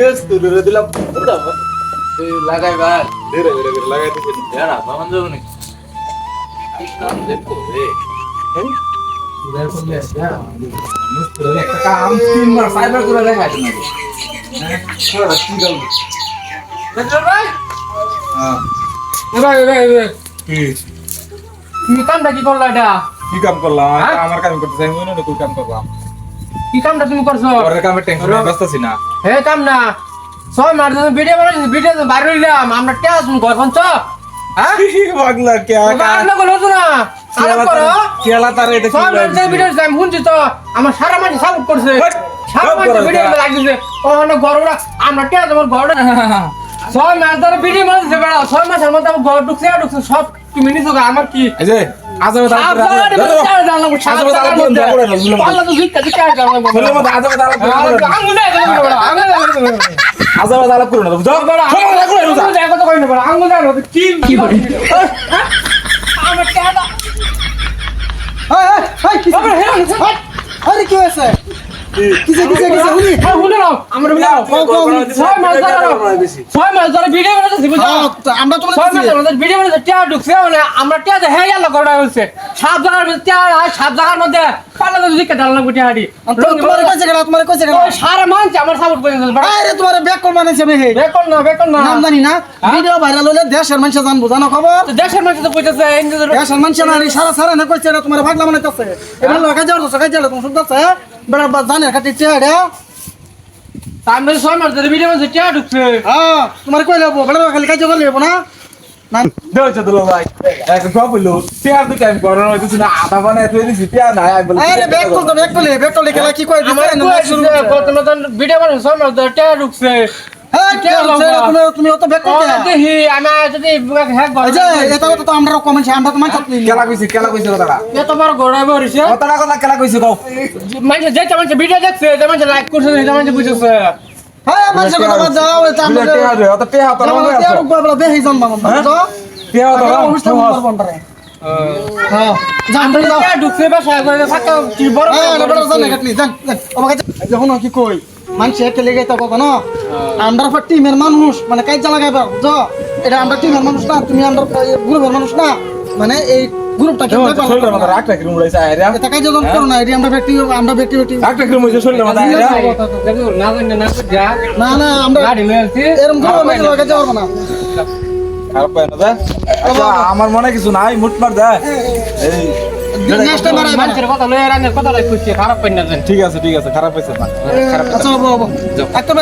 S তুলে দিলাম। ওটা লাগাই বার ধীরে ধীরে করে লাগাই দিছি এরা বামন যাব নাকি? কাম দেখো রে একটা কাম তিনবার করে ডাক্তার ভাই! হ্যাঁ। ভাই ভাই ভাই। কি? তুমি কামটা কি করলা এটা? কি কাম করলাম? হ্যাঁ? আমার কাম করতে চাই মনে না তুই কাম করলাম। কি কামটা তুমি করছ? ওর কামে টেনশন ব্যস্ত না। হে কাম না। ছয় মাস ধরে ভিডিও বানাইছি ভিডিও বাইরে হইলাম আমরা কে আসুন ঘর পঞ্চ হ্যাঁ? পাগলা কে বাংলা বলো তো না আমার সারা মাঝে সাপোর্ট করছে। সারা সব মাঝে ভিডিও ওখানে ঘরটা আমরা কে তোমার ঘরটা ছয় মাস ধরে ভিডিও বানাইছে বেড়া। ছয় মাসের মধ্যে আমার ঘর ঢুকছে ঢুকছে সব তুমি নিছো আমার কি এই যে আজবে তালা সাপ জাগার মধ্যে চার জানলাম, সাপ আজবে তালা জাগার কোন মধ্যে। জায়গা করে না? হ্যাঁ? আরে কি হয়েছে কিসে কিসে কিসে? শুনি হ্যাঁ, শুনে নাও, আমার বিলাও। কও, কও, ছয় মাস ধরে ছয় মাস ধরে ভিডিও বানাইতেছি, বুঝছ? হ্যাঁ, আমরা তো ছয় মাসের মধ্যে ভিডিও বানাইতে টিয়া ঢুকছে, মানে আমরা টিয়াতে হ্যাঁ গেল কটা হচ্ছে। সাত জায়গার মধ্যে টিয়া আর সাত জায়গার মধ্যে পাল্লা তো টিয়াটি। তোমার কইছে কেন তোমার কইছে কেন? ওই সারা মানছে আমার সাপোর্ট করে আরে তোমার ব্যাক কল বানাইছে আমি হে বেকন না, বেকন না। নাম জানি না। ভিডিও ভাইরাল হলে দেশের মানুষ জানব জানো খবর? দেশের মানুষ তো কইতেছে, দেশের মানুষ না সারা সারা না কইছে না তোমার ভাগলা এবার লোক কাজে করতেছে কাজে তুমি শুনতেছে বড় জানে খাটি চেড়ে আমি বলি, ছয় মাস ধরে ভিডিও বানাইছে, টিয়া ঢুকছে। হ্যাঁ তোমার কই লাগবো? বড় খালি কাজ করে হব না? ভিডিও কে হচ্ছে তুমি তুমি অত ব্যাক কল আমি যদি হ্যাক এই যে এটা তো আমরা কমেন্ট আমরা তো মানছি কেলা কইছি কেলা কইছি কথাটা? এত বড় ঘোড়ায় বসেছে কথাটা কথা কেলা কইছি কও। মানুষ যেটা মানুষ ভিডিও দেখছে যে মানুষ লাইক করছে যেটা মানুষ বুঝেছে। হ্যাঁ মানুষ কথা যাও এটা আমরা পেয়ার দে অত পেয়ার তো যেমন লগে তেরো আছে বাবলা বেহি জন্ম বুঝছ? পেয়ার তো অনুষ্ঠান বন্ধরে হ্যাঁ। জান আমরা যাও। টিয়া ঢুকছে বাসায় করে থাকা কি বড় হ্যাঁ এটা বড় জান কাটনি জান জান আমার কাছে যখন কি কই? মানুষ একে লেগে তো কথা না আমরা ফর টিমের মানুষ মানে কাজ লাগাইবা বুঝছ এটা আমরা টিমের মানুষ না তুমি আমরা গ্রুপের মানুষ না। মানে এই গ্রুপটা কি শরীরের মধ্যে রাখটা কি রুমড়াইছে আরে এটা কাজ যখন করো না এটি আমরা ব্যক্তি আমরা ব্যক্তি ব্যক্তি রাখটা কি রুমড়াইছে শরীরের মধ্যে আরে দেখো না জানি না না না আমরা গাড়ি লয়ে আসছি এরকম গ্রুপের মাঝে লাগাই যাব না। খারাপ পায় না দে। আচ্ছা আমার মনে কিছু নাই মুট মার দে। এই নেক্সট টাইম আর মানুষের কথা লয়ে রানের কথা লয়ে খুঁজছে খারাপ পাই না ঠিক আছে ঠিক আছে খারাপ হয়েছে খারাপ আচ্ছা বাবু একটা